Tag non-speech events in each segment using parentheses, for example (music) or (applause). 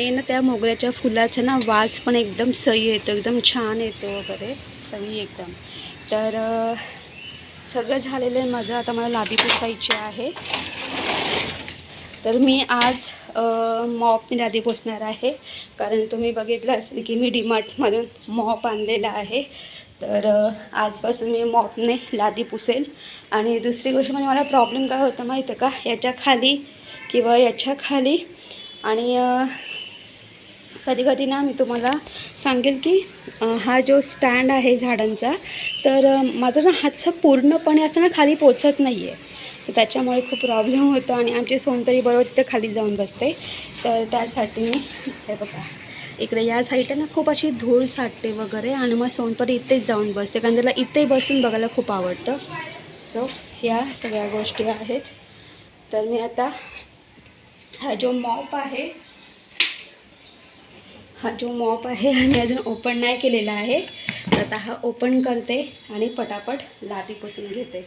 आणि ना त्या मोगऱ्याच्या फुलाचा ना वास पण एकदम सही येतो एकदम छान येतो वगैरे. सही एकदम. तर सगळं झालेलं आहे माझं. आता मला लादी पोसायची आहे. तर मी आज मॉपने लादी पोचणार आहे. कारण तुम्ही बघितलं असेल की मी डीमार्टमधून मॉप आणलेला आहे. तर आजपासून मी मॉपने लादी पुसेल. आणि दुसरी गोष्ट म्हणजे मला प्रॉब्लेम काय होतं माहिती आहे का? याच्या खाली किंवा याच्या खाली आणि कधी कधी ना मी तुम्हाला सांगेल की हा जो स्टँड आहे झाडांचा तर माझा ना हातचा पूर्णपणे असं ना खाली पोचत नाही आहे तर त्याच्यामुळे खूप प्रॉब्लेम होतो आणि आमची सोनतरी बरोबर तिथे खाली जाऊन बसते. तर त्यासाठी मी हे बघा इकडे या साईडला ना खूप अशी धूळ साठते वगैरे आणि मग सोनपरी इथेच जाऊन बसते कारण त्याला इथे बसून बघायला खूप आवडतं. सो ह्या सगळ्या गोष्टी आहेत. तर मी आता हा जो मॉप आहे हा जो मॉप आहे हा मी अजून ओपन नाही केलेला आहे. तर आता हा ओपन करते आणि पटापट लादी पुसून घेते.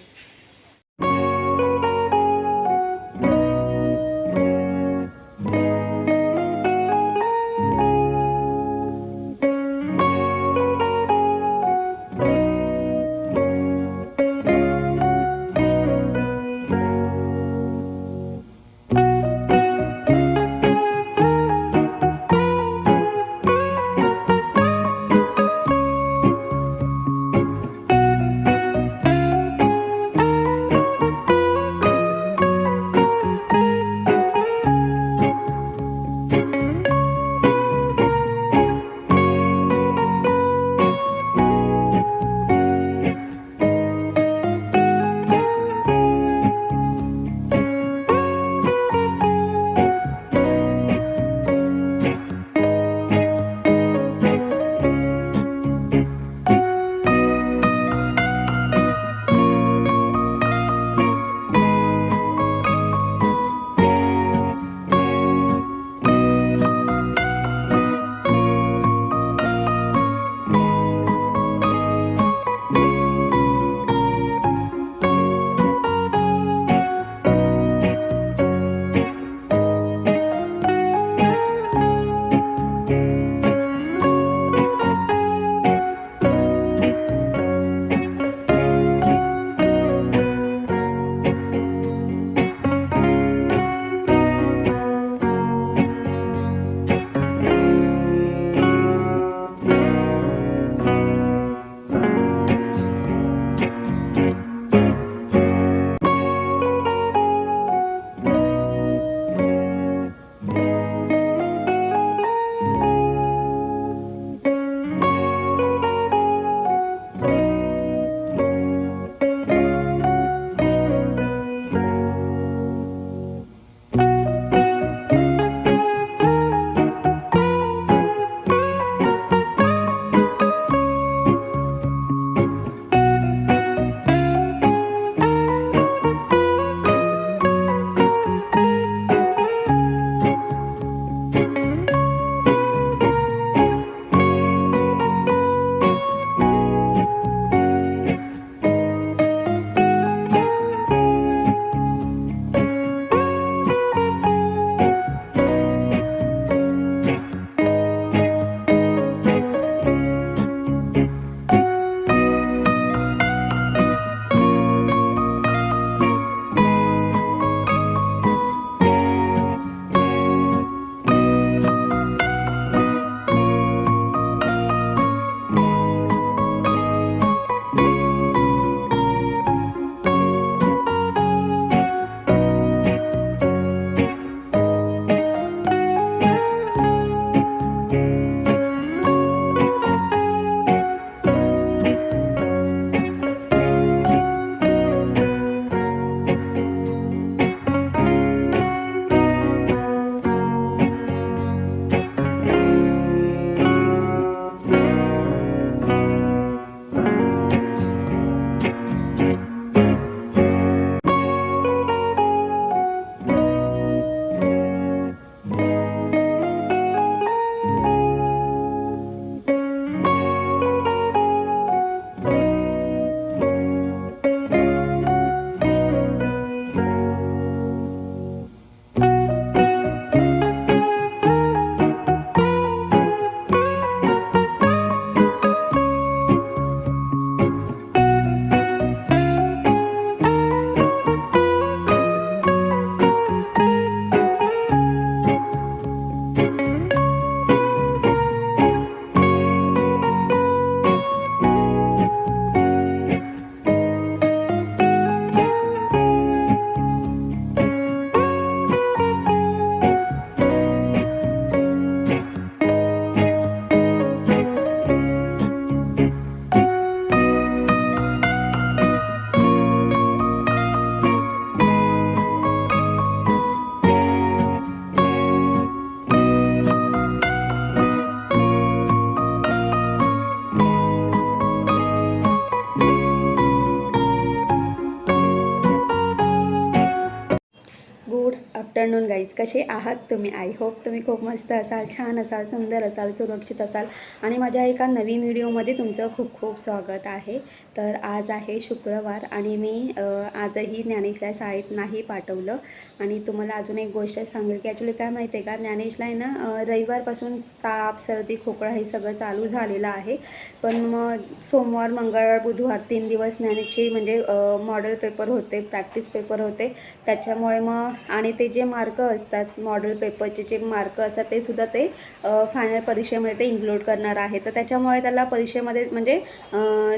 कसे आहात तुम्ही? आय होप तुम्ही खूप मस्त असाल छान असाल सुंदर असाल सुरक्षित असाल आणि माझ्या एका नवीन व्हिडिओमध्ये तुमचं खूप खूप स्वागत आहे. तर आज आहे शुक्रवार आणि मी आजही ज्ञानेशला शाळेत नाही पाठवलं. आणि तुम्हाला अजून एक गोष्ट सांगेल की ॲक्च्युली काय माहिती आहे का? ज्ञानेशला आहे ना रविवारपासून ताप सर्दी खोकळा हे सगळं चालू झालेलं आहे. पण मग सोमवार मंगळवार बुधवार तीन दिवस ज्ञानेशचे म्हणजे मॉडेल पेपर होते प्रॅक्टिस पेपर होते. त्याच्यामुळे मग आणि ते जे मार्क असतात मॉडेल पेपरचे जे मार्क असतात ते सुद्धा ते फायनल परीक्षेमध्ये ते इन्क्लूड करणार आहे. तर त्याच्यामुळे त्याला परीक्षेमध्ये म्हणजे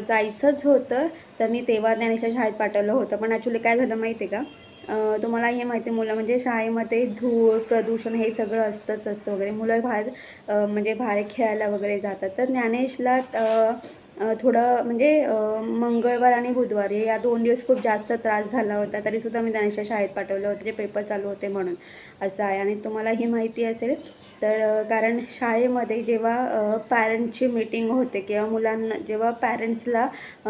जायचंच होतं. तर मी तेव्हा ज्ञानेशच्या शाळेत पाठवलं होतं. पण ॲक्च्युली काय झालं माहिती आहे का? तुम्हाला हे माहिती आहे मुलं म्हणजे शाळेमध्ये धूळ प्रदूषण हे सगळं असतंच असतं वगैरे. मुलं बाहेर म्हणजे बाहेर खेळायला वगैरे जातात. तर ज्ञानेशला थोडं म्हणजे मंगळवार आणि बुधवार या दोन दिवस खूप जास्त त्रास झाला होता. तरीसुद्धा मी ज्ञानेशच्या शाळेत पाठवलं होतं जे पेपर चालू होते म्हणून. असं आहे. आणि तुम्हाला ही माहिती असेल तर कारण शाळेमध्ये जेव्हा पॅरेंट्सची मीटिंग होते किंवा मुलांना जेव्हा पॅरेंट्सला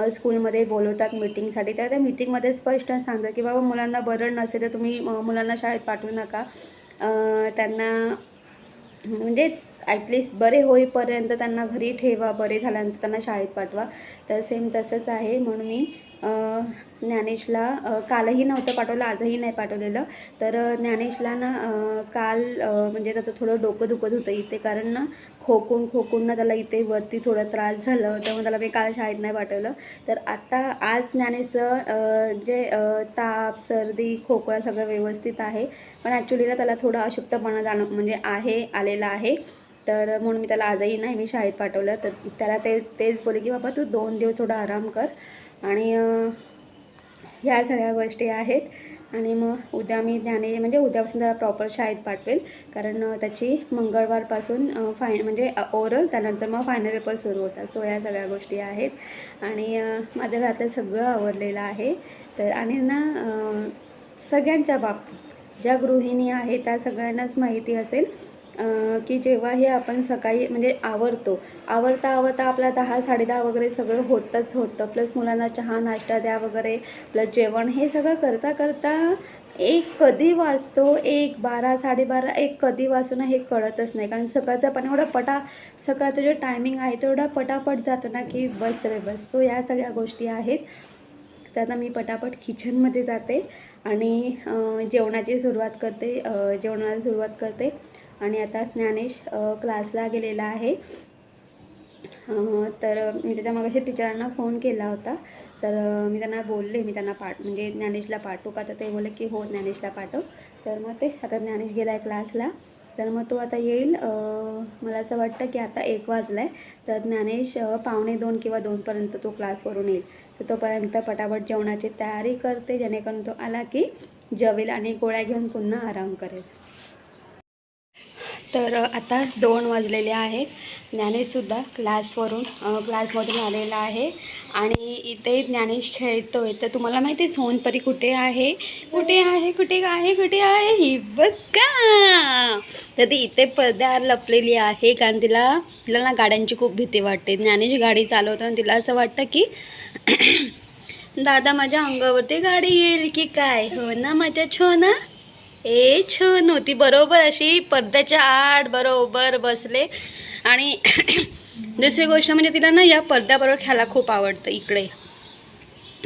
स्कूलमध्ये बोलवतात मीटिंगसाठी तर त्या मीटिंगमध्ये स्पष्ट सांगतात की बाबा मुलांना बरं नसेल तर तुम्ही मुलांना शाळेत पाठवू नका. त्यांना म्हणजे ॲटलिस्ट बरे होईपर्यंत त्यांना घरी ठेवा बरे झाल्यानंतर त्यांना शाळेत पाठवा. तर सेम तसंच आहे म्हणून मी ज्ञानेशला कालही नव्हतं पाठवलं आजही नाही पाठवलेलं. तर ज्ञानेशला ना काल म्हणजे त्याचं थोडं डोकं दुखत होतं इथे. कारण ना खोकून खोकून ना त्याला इथे वरती थोडा त्रास झालं त्यामुळे त्याला मी काल शाळेत नाही पाठवलं. तर आता आज ज्ञानेशचं जे ताप सर्दी खोकळा सगळं व्यवस्थित आहे. पण ॲक्च्युली ना त्याला थोडा अशुद्धपणा जाणं म्हणजे आहे आलेला आहे. तर म्हणून मी त्याला आजही नाही मी शाळेत पाठवलं. तर त्याला ते तेच बोले की बाबा तू दोन दिवस थोडा आराम कर. आणि ह्या सगळ्या गोष्टी आहेत. आणि मग उद्या मी ज्ञाने म्हणजे उद्यापासून त्याला प्रॉपर शाळेत पाठवेल. कारण त्याची मंगळवारपासून फायन फाय म्हणजे ओरल त्यानंतर मग फायनल पेपर सुरू होतात. सो ह्या सगळ्या गोष्टी आहेत. आणि माझ्या घरातलं सगळं आवडलेलं आहे. तर आणि ना सगळ्यांच्या बाबतीत ज्या गृहिणी आहेत त्या सगळ्यांनाच माहिती असेल. की जेव्हा हे आपण सकाळी म्हणजे आवरतो. आवरता आवरता आपला दहा साडेदहा वगैरे सगळं होतच होतं. प्लस मुलांना चहा नाश्ता द्या वगैरे. प्लस जेवण हे सगळं करता करता एक कधी वाजतो? एक बारा साडेबारा एक कधी वाजतो ना हे कळतच नाही. कारण सकाळचं पण एवढं पटा सकाळचं जे टायमिंग आहे तेवढा पटापट जातो ना की बस रे बस. तो या सगळ्या गोष्टी आहेत. तर आता मी पटापट किचनमध्ये जाते आणि जेवणाची सुरुवात करते जेवणाला सुरुवात करते. आणि आता ज्ञानेश क्लासला गेलेला आहे. तर मी त्याच्या मागाशी टीचरांना फोन केला होता. तर मी त्यांना बोलले मी त्यांना पाठ म्हणजे ज्ञानेशला पाठवू का? तर ते बोलले की हो ज्ञानेशला पाठव. तर मग ते आता ज्ञानेश गेला आहे क्लासला तर मग तो आता येईल. मला असं वाटतं की आता एक वाजला आहे तर ज्ञानेश पावणे दोन किंवा दोनपर्यंत तो क्लासवरून येईल. तर तोपर्यंत पटापट जेवणाची तयारी करते. जेणेकरून तो आला की जेवेल आणि गोळ्या घेऊन पुन्हा आराम करेल. तर आता दोन वाजलेले आहेत. ज्ञानेशसुद्धा क्लासवरून क्लासमधून आलेला आहे. आणि इथे ज्ञानेश खेळतो आहे तर तुम्हाला माहिती आहे सोनपरी कुठे आहे? कुठे आहे? कुठे आहे? कुठे आहे? ही बघा! तर ती इथे पडद्यावर लपलेली आहे कारण तिला तिला ना गाड्यांची खूप भीती वाटते. ज्ञानेश गाडी चालवतो आणि तिला असं वाटतं की (clears throat) दादा माझ्या अंगावरती गाडी येईल की काय? हो ना माझ्या छो ना? ए छान होती. बरोबर अशी पडद्याच्या आड बरोबर बसले. आणि (clears throat) दुसरी गोष्ट म्हणजे तिला ना या पडद्याबरोबर खेळायला खूप आवडतं इकडे.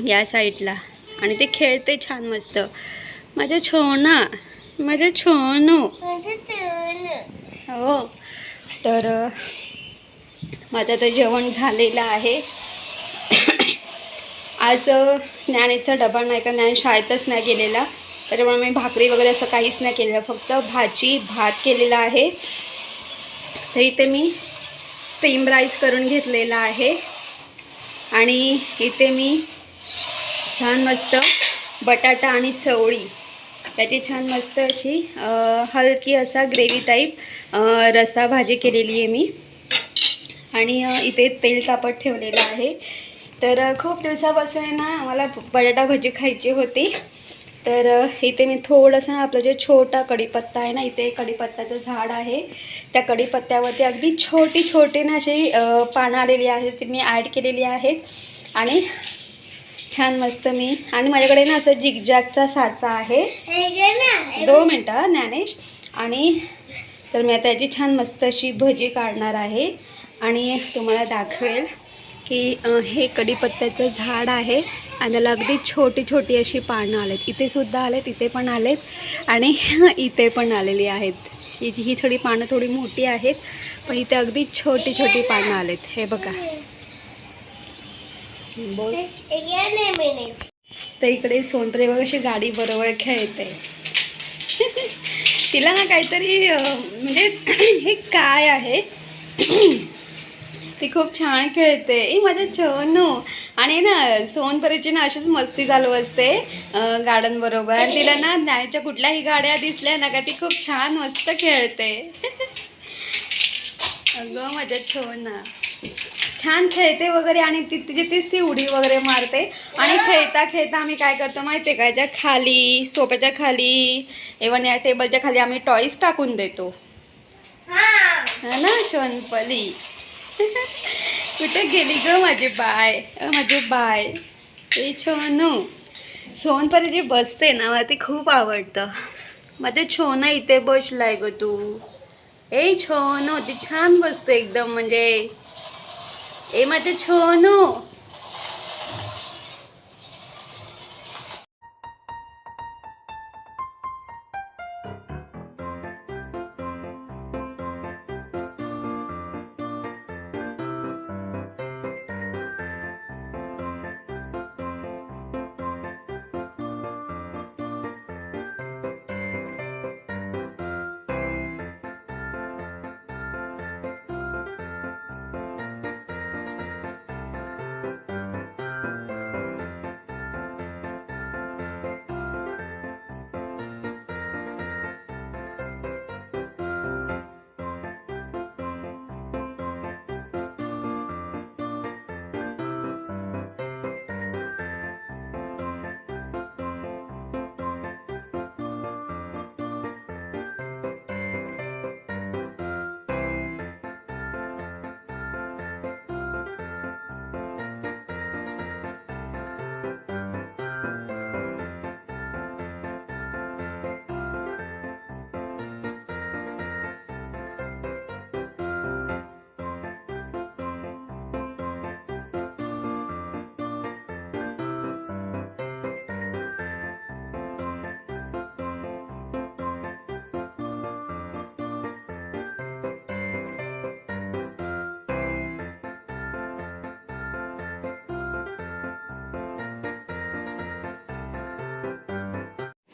या साईडला. आणि ते खेळते छान मस्त. माझ्या छोना. माझ्या छोनू. हो. तर माझं तर जेवण झालेलं आहे. (clears throat) आज ज्ञानेचा डबा नाही का? ज्ञान शाळेतच नाही गेलेला. त्याच्यामुळे मी भाकरी वगैरे असं काहीच नाही केलेलं फक्त भाजी भात केलेला आहे. तर इथे मी स्टीम राईस करून घेतलेला आहे. आणि इथे मी छान मस्त बटाटा आणि चवळी. त्याची छान मस्त अशी हलकी असा ग्रेव्ही टाईप रसा भाजी केलेली आहे मी. आणि इथे तेल तापत ठेवलेलं आहे. तर खूप दिवसापासून आहे ना मला बटाटा भजी खायची होती. तर इथे मी थोडंसं ना आपलं जे छोटा कढीपत्ता आहे ना इथे कढीपत्त्याचं झाड आहे. त्या कढीपत्त्यावरती अगदी छोटी छोटी ना अशी पानं आलेली आहेत ती मी ॲड केलेली आहेत. आणि छान मस्त मी आणि माझ्याकडे ना असं जिगजॅगचा साचा आहे. दोन मिनटं ज्ञानेश. आणि तर मी आता याची छान मस्त अशी भजी काढणार आहे. आणि तुम्हाला दाखवेल. की हे कढीपत्त्याचं झाड आहे आणि त्याला अगदी छोटी छोटी अशी पानं आलेत. इथे सुद्धा आलेत इथे पण आलेत आणि (laughs) इथे पण आलेली आहेत. ही ही थोडी पानं थोडी मोठी आहेत पण इथे अगदी छोटी छोटी पानं आलेत. हे बघा. बोल. तर इकडे सोनप्रे बघ अशी गाडी बरोबर खेळते (laughs) तिला ना काहीतरी म्हणजे (clears throat) हे काय आहे? (clears throat) ती खूप छान खेळते. ए माझ्या छोनू. आणि ना सोनपरीची ना अशीच मस्ती चालू असते गार्डन बरोबर. आणि तिला ना ज्ञानेच्या कुठल्याही गाड्या दिसल्या ना का ती खूप छान मस्त खेळते. अगं माझ्या छोना. छान खेळते वगैरे आणि ती तिची तीच ती उडी वगैरे मारते. आणि खेळता खेळता आम्ही काय करतो माहिती आहे का? याच्या खाली सोप्याच्या खाली इवन या टेबलच्या खाली आम्ही टॉईज टाकून देतो. हा. ना शोनपली कुठे गेली ग माझी बाय? माझे माझी बाय. ए छोनू. सोनपरी जी बसते ना मला ते खूप आवडतं. माझे छोना इथे बसलाय ग तू. ए छोनू ती छान बसते एकदम म्हणजे. ए माझे छोनू.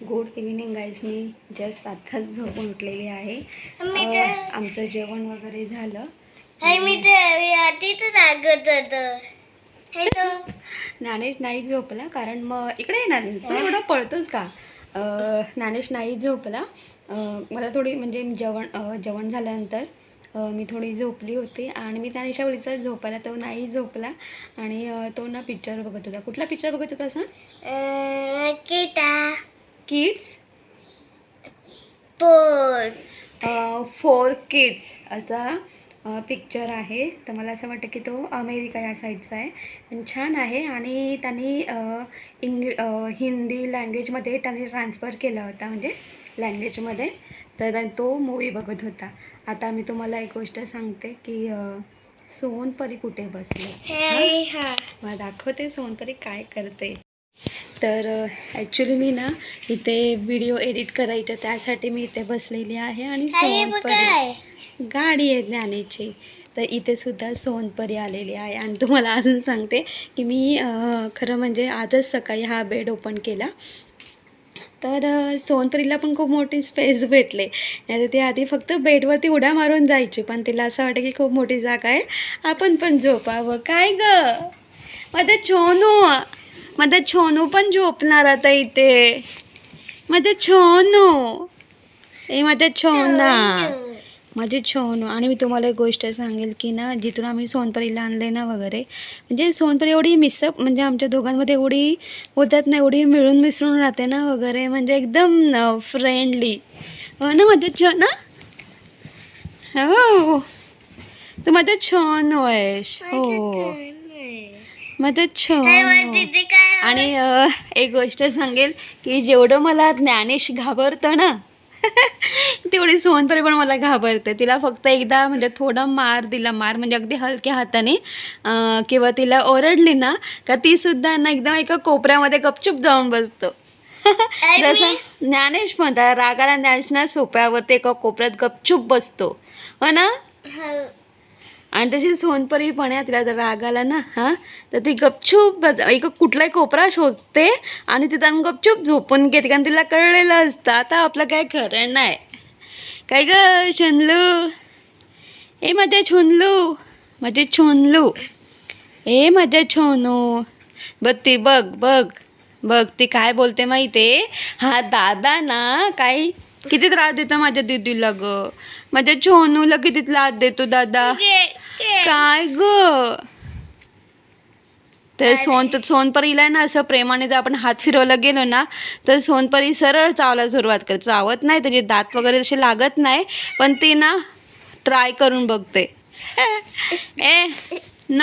Good evening guys. मी जस्ट आत्ताच झोपून उठलेली आहे. आमचं जेवण वगैरे झालं. मी ज्ञानेश नाही झोपला कारण मग इकडे ये ना तू एवढं पळतोस का? ज्ञानेश नाही झोपला. मला थोडी म्हणजे जेवण जेवण झाल्यानंतर मी थोडी झोपली होती आणि मी ज्ञानेशा बोलीचा झोपायला तो नाही झोपला. आणि तो ना पिक्चर बघत होता. कुठला पिक्चर बघत होता सांग किटा किड्स पोर फोर किड्स असा पिक्चर आहे. तर मला असं वाटतं की तो अमेरिका या साईडचा आहे. आणि छान आहे आणि त्यांनी इंग्लि हिंदी लँग्वेजमध्ये त्यांनी ट्रान्सफर केला होता. म्हणजे लँग्वेजमध्ये तर तो मूवी बघत होता. आता मी तुम्हाला एक गोष्ट सांगते की सोनपरी कुठे बसले? मला दाखवते सोनपरी काय करते. तर ॲक्च्युली मी ना इथे व्हिडिओ एडिट करायचं त्यासाठी मी इथे बसलेली आहे आणि सोनपरी. गाडी आहे ज्ञानेची. तर इथे सुद्धा सोनपरी आलेली आहे. आणि तुम्हाला अजून सांगते की मी खरं म्हणजे आजच सकाळी हा बेड ओपन केला. तर सोनपरीला पण खूप मोठी स्पेस भेटले. नाही तर ती आधी फक्त बेडवरती उड्या मारून जायची पण तिला असं वाटतं की खूप मोठी जागा आहे. आपण पण झोपावं. काय ग? माझं छोनू माझा छोनू पण झोपणार आता इथे. माझा छोनू. ए माझं छोना. माझे छोनू. आणि मी तुम्हाला एक गोष्ट सांगेल की ना जिथून आम्ही सोनपरीला आणले ना वगैरे म्हणजे सोनपरी एवढी मिसअप म्हणजे आमच्या दोघांमध्ये एवढी होतात ना एवढी मिळून मिसळून राहते ना वगैरे म्हणजे एकदम फ्रेंडली हो ना माझे छोना? हो. तू माझं छोनू आहेस हो. दीदी काय आणि एक गोष्ट सांगेल की जेवढं मला ज्ञानेश घाबरतं ना (laughs) तेवढी सोनपरी पण मला घाबरते. तिला फक्त एकदा म्हणजे थोडा मार दिला मार म्हणजे अगदी हलक्या हाताने किंवा तिला ओरडली ना का ती सुद्धा ना एकदम एका कोपऱ्यामध्ये गपचूप जाऊन बसतो. (laughs) जसं ज्ञानेश पण त्या रागाला ज्ञानेश ना सोप्यावरती एका कोपऱ्यात गपचूप बसतो. हो ना. आणि तशी सोनपरी पण आहे तिला जर राग आला ना हां तर ती गपचूप एक कुठलाही कोपरा शोधते आणि तिथं आणून गपचूप झोपून घेते कारण तिला कळलेलं असतं. आता आपलं काय खरं नाही. काय ग शनलू? ए माझ्या छोनलू. माझे छोनलू. ए माझ्या छोनू. बघ ती बघ बघ. बघ ती काय बोलते माहिती आहे हा दादा ना काही किती त्रास देतो माझ्या दिदीला ग? माझ्या छोनूला किती त्रास देतो दादा. काय ग? तर सोन सोनपरीला ना असं प्रेमाने जर आपण हात फिरवलं गेलो ना तर सोनपरी सरळ चावायला सुरुवात करते चावत नाही त्याचे दात वगैरे तसे लागत नाही पण ती ना ट्राय करून बघते. ए न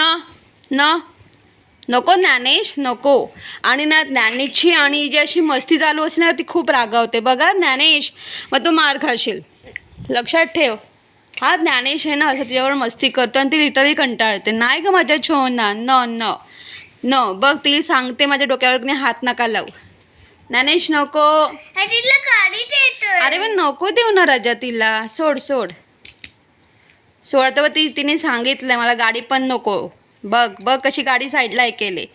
न. नको ज्ञानेश नको. आणि ना ज्ञानेशची आणि जी अशी मस्ती चालू असते ना ती खूप रागावते. बघा ज्ञानेश मग तू मार खाशील. लक्षात ठेव. हा ज्ञानेश आहे ना असं तिच्यावर मस्ती करतो आणि ती लिटरली कंटाळते. नाही ग माझ्या छोना न न न. बघ ती सांगते माझ्या डोक्यावर हात नका लावू. ज्ञानेश नको. अरे पण नको देऊ ना राजा तिला. सोड सोड. सोड तर ती तिने सांगितलं मला गाडी पण नको. बघ बघ कशी गाडी साईडला हे केली.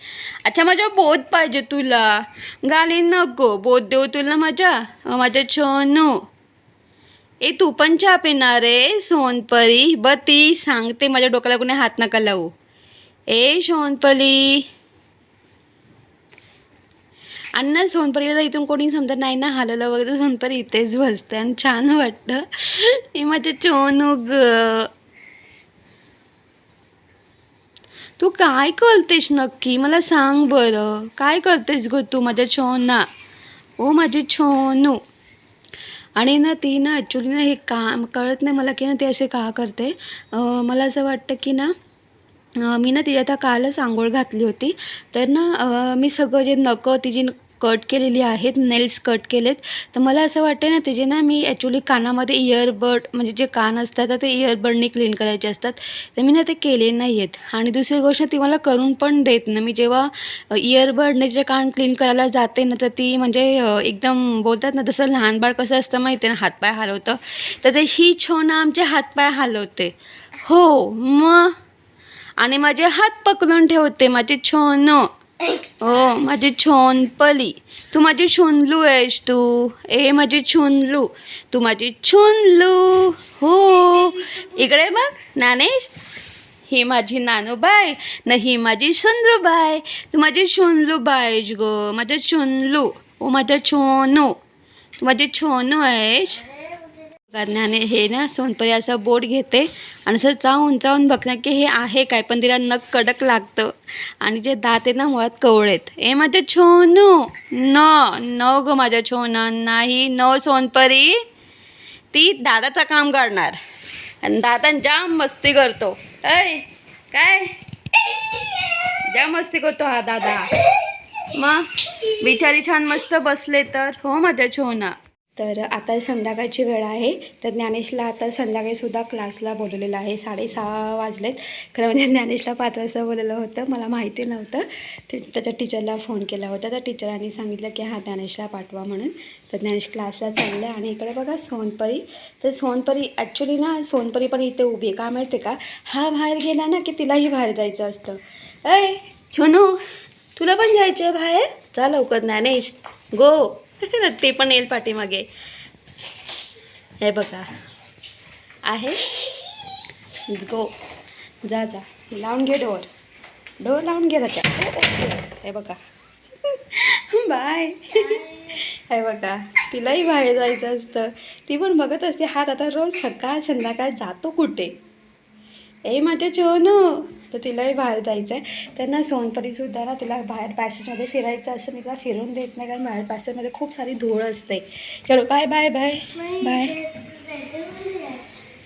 अच्छा माझ्या बोध पाहिजे तुला. गाली नको बोध देऊ तुला माझ्या. माझ्या छोनू. ए तू पण चहा पिणार रे सोनपरी. ब ती सांगते माझ्या डोक्याला कोणी हात नका लावू. ए सोनपरी. आणि ना सोनपरीला इथून कोणी समजत नाही ना हलवलं वगैरे सोनपरी इथेच बसते आणि छान वाटतं. हे माझ्या चोनू ग. तू काय करतेस नक्की? मला सांग बरं. काय करतेस ग तू माझ्या छोना? ओ माझी छोनू. आणि ना ती ना ॲक्च्युली ना हे काम कळत नाही मला की ना ती असे का करते. मला असं वाटतं की ना मी ना तिच्या आता कालच आंघोळ घातली होती. तर ना मी सगळं जे नकं तिची कट केलेली आहेत नेल्स कट केलेत. तर मला असं वाटतं ना त्याचे ना मी ॲक्च्युली कानामध्ये इयरबड म्हणजे जे कान असतात तर ते इयरबडने क्लीन करायचे असतात. तर मी ना ते केले नाही आहेत आणि दुसरी गोष्ट ती मला करून पण देत ना मी जेव्हा इयरबडने जे कान क्लीन करायला जाते ना तर ती म्हणजे एकदम बोलतात ना तसं लहान बाळ कसं असतं माहिती आहे ना हातपाय हलवतं. तर ते ही छोना आमचे हातपाय हलवते. हो मग. आणि माझे हात पकडून ठेवते माझे छोनं. हो माझी छोनपली तू माझी छोनलू आहेस तू. ए माझी छोनलू. तू माझी छोनलू. हो. इकडे बघ नानेश. ही माझी नानूबाई न ही माझी चंद्रूबाई तू माझी छोनलूबाई आहेस ग माझं छोनलू. ओ माझा छोनू. तू माझी छोनू आहेस? ज्ञाने हे ना सोनपरी असं बोट घेते आणि असं चावून चावून बघणार की हे आहे काय पण तिला नख कडक लागतं. आणि जे दात आहे ना मुळात कवळेत ए माझे छोनू! न न ग माझ्या छोना नाही न सोनपरी. ती दादाचं काम करणार. आणि दादा जाम मस्ती करतो. ऐ काय? जाम मस्ती करतो हा दादा. मग बिचारी छान मस्त बसले तर. हो माझ्या छोना. तर आता संध्याकाळची वेळ आहे. तर ज्ञानेशला आता संध्याकाळीसुद्धा क्लासला बोलवलेलं आहे. साडेसहा वाजलेत. खरं म्हणजे ज्ञानेशला पाच वाजता बोलवलं होतं. मला माहिती नव्हतं. ते त्याच्या टीचरला फोन केला होता. तर टीचरांनी सांगितलं की हा ज्ञानेशला पाठवा म्हणून. तर ज्ञानेश क्लासला चाललं आहे आणि इकडे बघा सोनपरी. तर सोनपरी ॲक्च्युली ना सोनपरी पण इथे उभी आहे. का माहिती का? हा बाहेर गेला ना की तिलाही बाहेर जायचं असतं. अय छोनू तुला पण जायचं आहे बाहेर? जा लवकर ज्ञानेश. गो. ते पण येईल पाठीमागे. हे बघा. आहे. गो जा जा. लावून घे डोर. डोर लावून घे राजा हे बघा. बाय. हे बघा. तिलाही बाहेर जायचं असतं. ती पण बघत असते हात आता रोज सकाळ संध्याकाळ जातो कुठे? ए माझ्या चोनू. तर तिलाही बाहेर जायचं आहे. त्यांना सोनपरीसुद्धा ना तिला बाहेर पॅसेजमध्ये फिरायचं असं मी तिला फिरून देत नाही कारण बाहेर पॅसेजमध्ये खूप सारी धूळ असते. चलो bye bye bye bye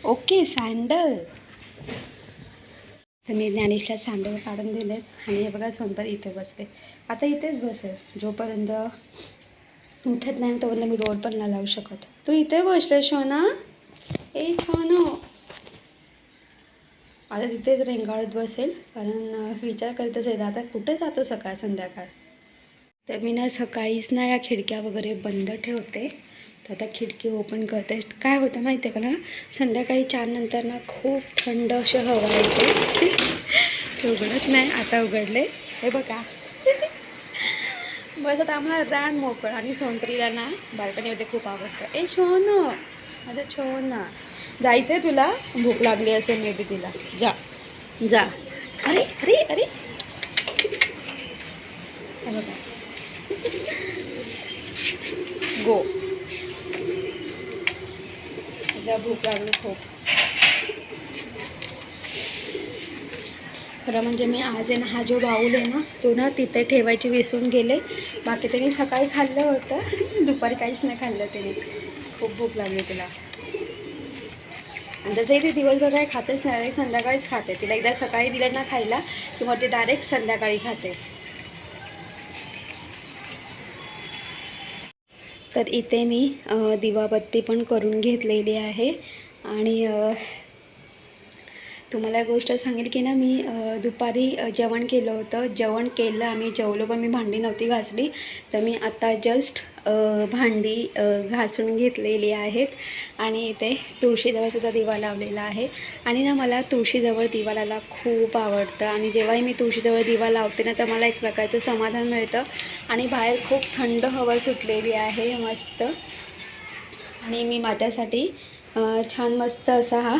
okay sandal तर मी ज्ञानेशला सँडल काढून दिले. आणि हे बघा सोनपरी इथे बसते आता इथेच बसेल. जोपर्यंत उठत नाही तोपर्यंत मी रोड पण नाही लावू शकत. तू इथे बसले शोना ए शोनो आता तिथेच रेंगाळत बसेल कारण विचार करत असेल आता कुठे जातो सकाळ संध्याकाळ? तर मी ना सकाळीच ना या खिडक्या वगैरे बंद ठेवते. तर आता खिडकी ओपन करते. काय होतं माहिती आहे का ना? संध्याकाळी चार नंतर ना खूप थंड अशी हवा येते. ते उघडत नाही आता उघडले. हे बघा. बस आता आम्हाला रान मोकळ आणि सोनपरीला ना बाल्कनीमध्ये खूप आवडतं. ए शोन. आता छो ना जायचं आहे तुला? भूक लागली असेल मे बी तिला. जा. जा. अरे अरे अरे. गो तिला भूक लागली खूप. खरं म्हणजे मी आज आहे ना हा जो बाऊल आहे ना तो ना तिथे ठेवायची विसरून गेले. बाकी त्यांनी सकाळी खाल्लं होतं. (laughs) दुपारी काहीच नाही खाल्लं त्याने. खूप भूक लागली तिला. आणि तसंही ती दिवसभर काही खातच नाही संध्याकाळीच खाते. तिला एकदा सकाळी दिलं ना खायला की मग डायरेक्ट संध्याकाळी खाते. तर इथे मी दिवाबत्ती पण करून घेतलेली आहे. आणि तुम्हाला एक गोष्ट सांगेल की ना मी दुपारी जेवण केलं होतं. जेवण केलं आम्ही जेवलो पण मी भांडी नव्हती घासली. तर मी आत्ता जस्ट भांडी घासून घेतलेली आहेत. आणि इथे तुळशीजवळसुद्धा दिवा लावलेला आहे. आणि ना मला तुळशीजवळ दिवा लावायला खूप आवडतं. आणि जेव्हाही मी तुळशीजवळ दिवा लावते ना तर मला एक प्रकारचं समाधान मिळतं. आणि बाहेर खूप थंड हवा सुटलेली आहे मस्त. आणि मी माझ्यासाठी छान मस्त असा हा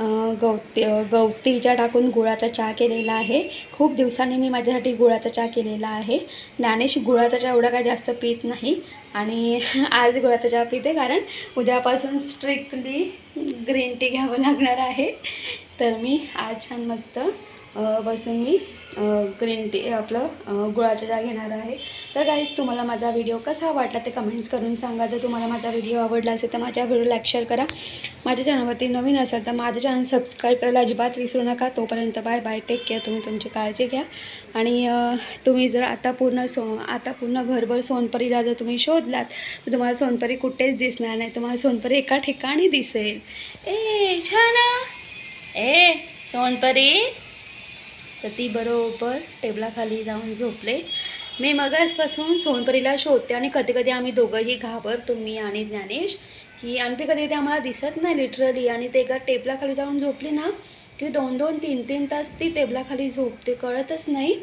गवती गवतीच्या टाकून गुळाचा चहा केलेला आहे. खूप दिवसांनी मी माझ्यासाठी गुळाचा चहा केलेला आहे. ज्ञानेश गुळाचा चहा एवढा काही जास्त पित नाही आणि (laughs) आज गुळाचा चहा पिते कारण उद्यापासून स्ट्रिक्टली ग्रीन टी घ्यावं लागणार आहे. तर मी आज छान मस्त बसून मी ग्रीन टी आपलं गुळाचा चहा घेणार आहे. तर गाईज तुम्हाला माझा व्हिडिओ कसा वाटला ते कमेंट्स करून सांगा. जर तुम्हाला माझा व्हिडिओ आवडला असेल तर माझ्या व्हिडिओ शेअर करा. माझ्या चॅनलवरती नवीन असेल तर माझं चॅनल सबस्क्राईब करायला अजिबात विसरू नका. तोपर्यंत बाय बाय टेक केअर तुम्ही तुमची काळजी घ्या. आणि तुम्ही जर आता पूर्ण सो आता पूर्ण घरभर सोनपरीला जर तुम्ही शोधलात तर तुम्हाला सोनपरी कुठेच दिसणार नाही. तुम्हाला सोनपरी एका ठिकाणी दिसेल. ए छान ए सोनपरी? तर ती बरोबर टेबलाखाली जाऊन झोपले. मी मगाचपासून सोनपरीला शोधते आणि कधी कधी आम्ही दोघंही घाबरतो मी आणि ज्ञानेश की आणि ते कधी कधी आम्हाला दिसत नाही लिटरली आणि ते एका टेबलाखाली जाऊन झोपली ना की दोन दोन तीन तीन तास ती टेबलाखाली झोपते कळतच नाही.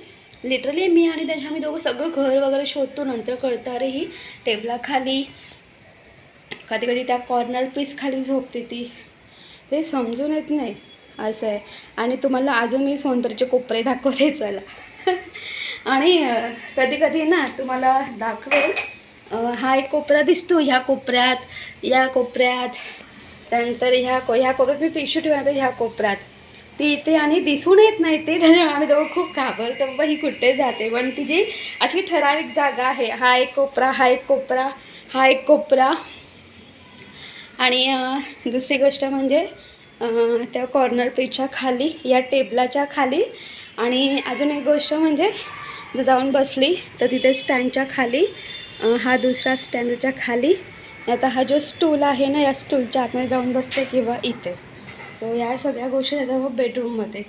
लिटरली मी आणि त्याच्या आम्ही दोघं सगळं घर वगैरे शोधतो नंतर कळतं अरे ही टेबलाखाली कधी कधी त्या कॉर्नर पीसखाली झोपते ती. ते समजून येत नाही. असं आहे. आणि तुम्हाला अजून मी कोपरे दाखवते चला. आणि कधी कधी ना तुम्हाला दाखवेल हा एक कोपरा दिसतो ह्या कोपऱ्यात या कोपऱ्यात त्यानंतर ह्या को ह्या कोपऱ्यात मी पिशू ठेवणार ह्या कोपऱ्यात. ती इथे आणि दिसून येत नाही ते त्याच्यामुळे आम्ही दोघं खूप घाबरतो बाबा ही कुठे जाते. पण तिची अशी ठराविक जागा आहे हा एक कोपरा हा एक कोपरा हा एक कोपरा. आणि दुसरी गोष्ट म्हणजे त्या कॉर्नर पेजच्या खाली या टेबलाच्या खाली. आणि अजून एक गोष्ट म्हणजे जर जाऊन बसली तर तिथे स्टँडच्या खाली हा दुसरा स्टँडच्या खाली. आता हा जो स्टूल आहे ना या स्टूलच्या आतमध्ये जाऊन बसते किंवा इथे. सो या सगळ्या गोष्टी आता मग बेडरूममध्ये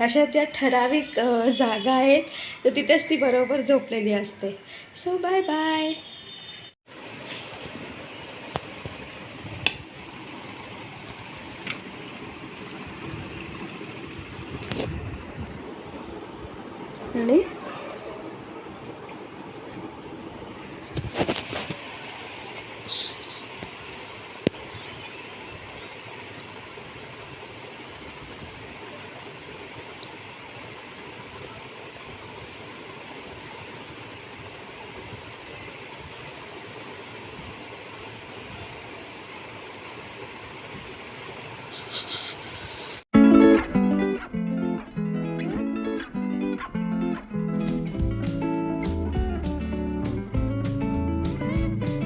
अशा ज्या ठराविक जागा आहेत तर तिथेच ती बरोबर झोपलेली असते. So bye bye